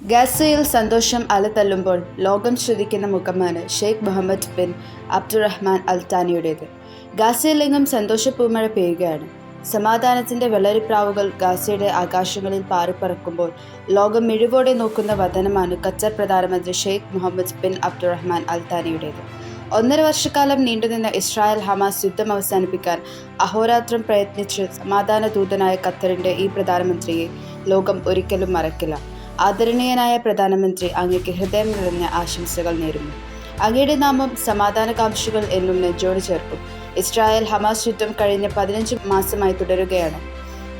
ഗാസയിൽ സന്തോഷം അലതല്ലുമ്പോൾ ലോകം ശ്രദ്ധിക്കുന്ന മുഖമാണ് ഷെയ്ഖ് മുഹമ്മദ് ബിൻ അബ്ദുറഹ്മാൻ അൽത്താനിയുടേത്. ഗാസയിലെങ്ങും സന്തോഷപ്പൂമഴ പെയ്യുകയാണ്. സമാധാനത്തിന്റെ വെള്ളരിപ്രാവുകൾ ഗാസയുടെ ആകാശങ്ങളിൽ പാറിപ്പറക്കുമ്പോൾ ലോകം മിഴിവോടെ നോക്കുന്ന വതനമാണ് ഖത്തർ പ്രധാനമന്ത്രി ഷെയ്ഖ് മുഹമ്മദ് ബിൻ അബ്ദുറഹ്മാൻ അൽത്താനിയുടേത്. ഒന്നര വർഷക്കാലം നീണ്ടുനിന്ന ഇസ്രായേൽ ഹമാസ് യുദ്ധം അവസാനിപ്പിക്കാൻ അഹോരാത്രം പ്രയത്നിച്ച് സമാധാന ദൂതനായ ഖത്തറിന്റെ ഈ പ്രധാനമന്ത്രിയെ ലോകം ഒരിക്കലും മറക്കില്ല. ആദരണീയനായ പ്രധാനമന്ത്രി അങ്ങയ്ക്ക് ഹൃദയം നിറഞ്ഞ ആശംസകൾ നേരുന്നു. അങ്ങയുടെ നാമം സമാധാനകാംക്ഷികൾ എന്നും നെഞ്ചോട് ചേർക്കും. ഇസ്രായേൽ ഹമാസ് യുദ്ധം കഴിഞ്ഞ പതിനഞ്ച് മാസമായി തുടരുകയാണ്.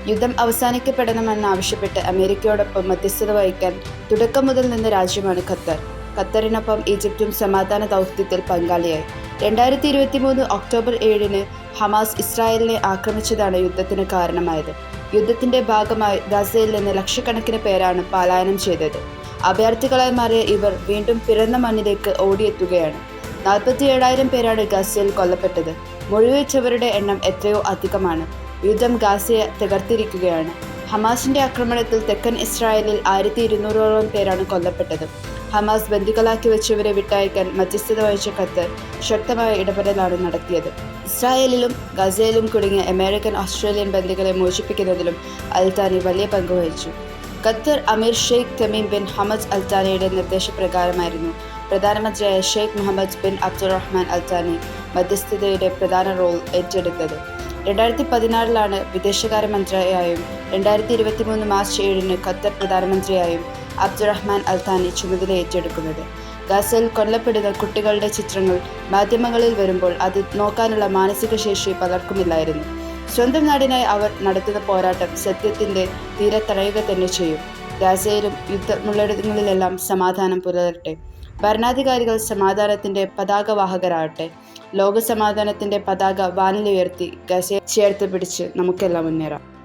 യുദ്ധം അവസാനിക്കപ്പെടണമെന്ന് ആവശ്യപ്പെട്ട് അമേരിക്കയോടൊപ്പം മധ്യസ്ഥത വഹിക്കാൻ തുടക്കം മുതൽ നിന്ന രാജ്യമാണ് ഖത്തർ. ഖത്തറിനൊപ്പം ഈജിപ്തും സമാധാന ദൗത്യത്തിൽ പങ്കാളിയായി. രണ്ടായിരത്തി ഇരുപത്തി മൂന്ന് ഒക്ടോബർ ഏഴിന് ഹമാസ് ഇസ്രായേലിനെ ആക്രമിച്ചതാണ് യുദ്ധത്തിന് കാരണമായത്. യുദ്ധത്തിന്റെ ഭാഗമായി ഗസയിൽ നിന്ന് ലക്ഷക്കണക്കിന് പേരാണ് പലായനം ചെയ്തത്. അഭയാർത്ഥികളായി മാറിയ ഇവർ വീണ്ടും പിറന്ന മണ്ണിലേക്ക് ഓടിയെത്തുകയാണ്. നാൽപ്പത്തി ഏഴായിരം പേരാണ് ഗസയിൽ കൊല്ലപ്പെട്ടത്. മുഴുവച്ചവരുടെ എണ്ണം എത്രയോ അധികമാണ്. യുദ്ധം ഗാസയെ തകർത്തിരിക്കുകയാണ്. ഹമാസിന്റെ ആക്രമണത്തിൽ തെക്കൻ ഇസ്രായേലിൽ ആയിരത്തി ഇരുന്നൂറോളം പേരാണ് കൊല്ലപ്പെട്ടത്. ഹമാസ് ബന്ദികളാക്കി വെച്ചവരെ വിട്ടയക്കാൻ മധ്യസ്ഥത വഹിച്ച ഖത്തർ ശക്തമായ ഇടപെടലാണ് നടത്തിയത്. ഇസ്രായേലിലും ഗസയിലും കുടുങ്ങിയ അമേരിക്കൻ ഓസ്ട്രേലിയൻ ബന്ദികളെ മോചിപ്പിക്കുന്നതിലും അൽതാനി വലിയ പങ്ക് വഹിച്ചു. ഖത്തർ അമീർ ഷെയ്ഖ് തമീം ബിൻ ഹമദ് അൽതാനിയുടെ നിർദ്ദേശപ്രകാരമായിരുന്നു പ്രധാനമന്ത്രിയായ Sheikh Mohammed bin Abdulrahman Al Thani മധ്യസ്ഥതയുടെ പ്രധാന റോൾ ഏറ്റെടുത്തത്. രണ്ടായിരത്തി പതിനാറിലാണ് വിദേശകാര്യ മന്ത്രിയായും രണ്ടായിരത്തി ഇരുപത്തി മൂന്ന് മാർച്ച് ഏഴിന് ഖത്തർ പ്രധാനമന്ത്രിയായും അബ്ദുറഹ്മാൻ അൽത്താനി ചുമതല ഏറ്റെടുക്കുന്നത്. ഗസയിൽ കൊല്ലപ്പെടുന്ന കുട്ടികളുടെ ചിത്രങ്ങൾ മാധ്യമങ്ങളിൽ വരുമ്പോൾ അത് നോക്കാനുള്ള മാനസിക ശേഷി പലർക്കുമില്ലായിരുന്നു. സ്വന്തം നാടിനായി അവർ നടത്തുന്ന പോരാട്ടം സത്യത്തിന്റെ തീരെ തടയുക തന്നെ ചെയ്യും. ഗാസയിലും യുദ്ധമുള്ളിടങ്ങളിലെല്ലാം സമാധാനം പുലരട്ടെ. ഭരണാധികാരികൾ സമാധാനത്തിന്റെ പതാകവാഹകരാകട്ടെ വാഹകരാകട്ടെ. ലോകസമാധാനത്തിന്റെ പതാക വാനിലുയർത്തി ഗസയെ ചേർത്ത് പിടിച്ച് നമുക്കെല്ലാം മുന്നേറാം.